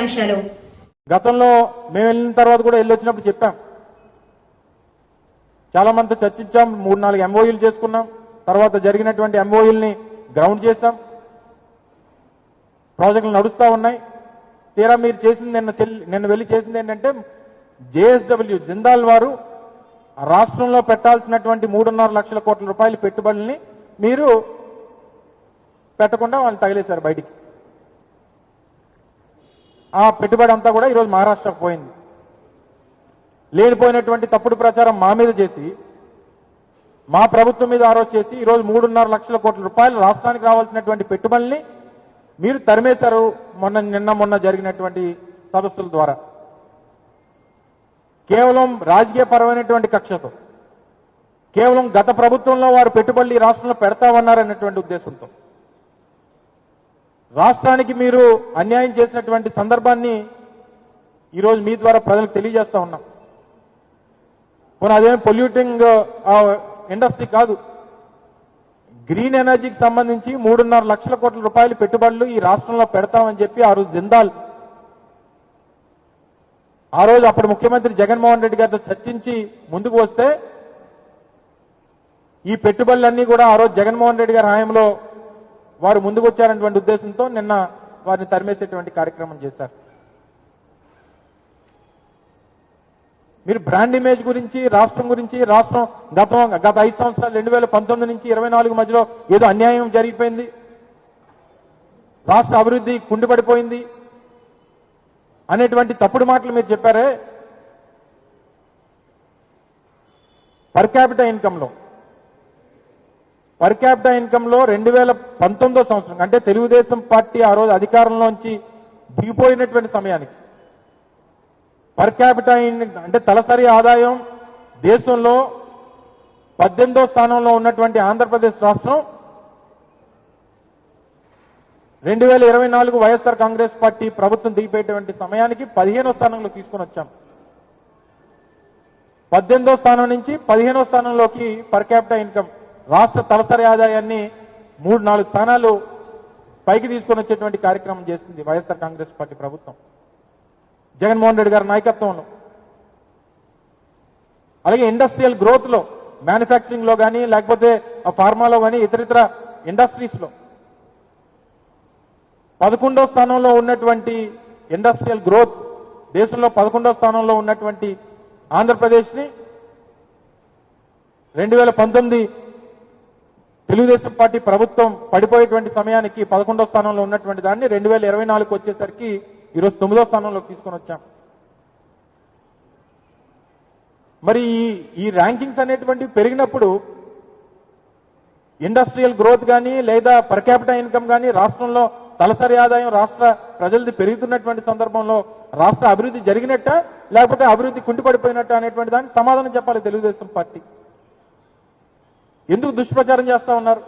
అంశాలు గతంలో మేము వెళ్ళిన తర్వాత కూడా వెళ్ళి వచ్చినప్పుడు చెప్పాం. చాలా మంది చర్చించాం మూడు నాలుగు ఎంఓయూలు చేసుకున్నాం. తర్వాత జరిగినటువంటి ఎంఓయూల్ని గ్రౌండ్ చేశాం. ప్రాజెక్టులు నడుస్తూ ఉన్నాయి. తీరా మీరు చేసింది నిన్న చెల్లి నిన్న వెళ్ళి చేసింది ఏంటంటే జేఎస్డబ్ల్యూ జిందాల్ వారు రాష్ట్రంలో పెట్టాల్సినటువంటి మూడున్నర లక్షల కోట్ల రూపాయల పెట్టుబడుల్ని మీరు పెట్టకుండా వాళ్ళు తగిలేశారు బయటికి. ఆ పెట్టుబడి అంతా కూడా ఈరోజు మహారాష్ట్రకు పోయింది. లేనిపోయినటువంటి తప్పుడు ప్రచారం మా మీద చేసి మా ప్రభుత్వం మీద ఆరోజు చేసి ఈరోజు మూడున్నర లక్షల కోట్ల రూపాయలు రాష్ట్రానికి రావాల్సినటువంటి పెట్టుబడుల్ని మీరు తరిమేశారు మొన్న నిన్న మొన్న జరిగినటువంటి సదస్సుల ద్వారా. కేవలం రాజకీయపరమైనటువంటి కక్షతో కేవలం గత ప్రభుత్వంలో వారు పెట్టుబడులు ఈ రాష్ట్రంలో పెడతామన్నారనేటువంటి ఉద్దేశంతో. రాష్ట్రానికి మీరు అన్యాయం చేసినటువంటి సందర్భాన్ని ఈరోజు మీ ద్వారా ప్రజలకు తెలియజేస్తా ఉన్నాం. పోనీ అదేం పొల్యూటింగ్ ఇండస్ట్రీ కాదు. గ్రీన్ ఎనర్జీకి సంబంధించి మూడున్నర లక్షల కోట్ల రూపాయల పెట్టుబడులు ఈ రాష్ట్రంలో పెడతామని చెప్పి ఆ రోజు జిందాల్. ఆ రోజు అప్పుడు ముఖ్యమంత్రి జగన్మోహన్ రెడ్డి గారితో చర్చించి ముందుకు వస్తే ఈ పెట్టుబడులన్నీ కూడా ఆ రోజు జగన్మోహన్ రెడ్డి గారి హయాంలో వారు ముందుకు వచ్చారన్నటువంటి ఉద్దేశంతో నిన్న వారిని తరిమేసేటువంటి కార్యక్రమం చేశారు. మీరు బ్రాండ్ ఇమేజ్ గురించి రాష్ట్రం గురించి రాష్ట్రం గతం గత ఐదు సంవత్సరాలు రెండు వేల పంతొమ్మిది నుంచి ఇరవై నాలుగు మధ్యలో ఏదో అన్యాయం జరిగిపోయింది. రాష్ట్ర అభివృద్ధి కుండిపడిపోయింది. అనేటువంటి తప్పుడు మాటలు మీరు చెప్పారే. పర్ క్యాపిటల్ ఇన్కంలో పర్ క్యాపిటల్ ఇన్కమ్లో రెండు వేల పంతొమ్మిదో సంవత్సరం అంటే తెలుగుదేశం పార్టీ ఆ రోజు అధికారంలోంచి దిగిపోయినటువంటి సమయానికి. పర్ క్యాపిటల్ అంటే తలసరి ఆదాయం దేశంలో పద్దెనిమిదో స్థానంలో ఉన్నటువంటి ఆంధ్రప్రదేశ్ రాష్ట్రం రెండు వేల ఇరవై నాలుగు వైఎస్ఆర్ కాంగ్రెస్ పార్టీ ప్రభుత్వం దిగిపోయేటువంటి సమయానికి పదిహేనో స్థానంలో తీసుకొని వచ్చాం. పద్దెనిమిదో స్థానం నుంచి పదిహేనో స్థానంలోకి పర్ క్యాపిటల్ ఇన్కమ్ రాష్ట్ర తలసరి ఆదాయాన్ని మూడు నాలుగు స్థానాలు పైకి తీసుకొని వచ్చేటువంటి కార్యక్రమం చేసింది వైఎస్ఆర్ కాంగ్రెస్ పార్టీ ప్రభుత్వం. జగన్మోహన్ రెడ్డి గారి నాయకత్వంలో. అలాగే ఇండస్ట్రియల్ గ్రోత్లో మ్యానుఫ్యాక్చరింగ్లో కానీ లేకపోతే ఫార్మాలో కానీ ఇతరితర ఇండస్ట్రీస్లో పదకొండో స్థానంలో ఉన్నటువంటి ఇండస్ట్రియల్ గ్రోత్ దేశంలో పదకొండో స్థానంలో ఉన్నటువంటి ఆంధ్రప్రదేశ్ని రెండు వేల పంతొమ్మిది తెలుగుదేశం పార్టీ ప్రభుత్వం పడిపోయేటువంటి సమయానికి పదకొండో స్థానంలో ఉన్నటువంటి దాన్ని రెండు వేల ఇరవై నాలుగు వచ్చేసరికి ఈరోజు తొమ్మిదో స్థానంలోకి తీసుకొని వచ్చాం. మరి ఈ ఈ ర్యాంకింగ్స్ అనేటువంటివి పెరిగినప్పుడు ఇండస్ట్రియల్ గ్రోత్ కానీ లేదా పర్ క్యాపిటల్ ఇన్కమ్ కానీ రాష్ట్రంలో తలసరి ఆదాయం రాష్ట్ర ప్రజలది పెరుగుతున్నటువంటి సందర్భంలో రాష్ట్ర అభివృద్ధి జరిగినట్ట లేకపోతే అభివృద్ధి కుంటిపడిపోయినట్ట అనేటువంటి దానికి సమాధానం చెప్పాలి తెలుగుదేశం పార్టీ. ఎందుకు దుష్ప్రచారం చేస్తా ఉన్నారు?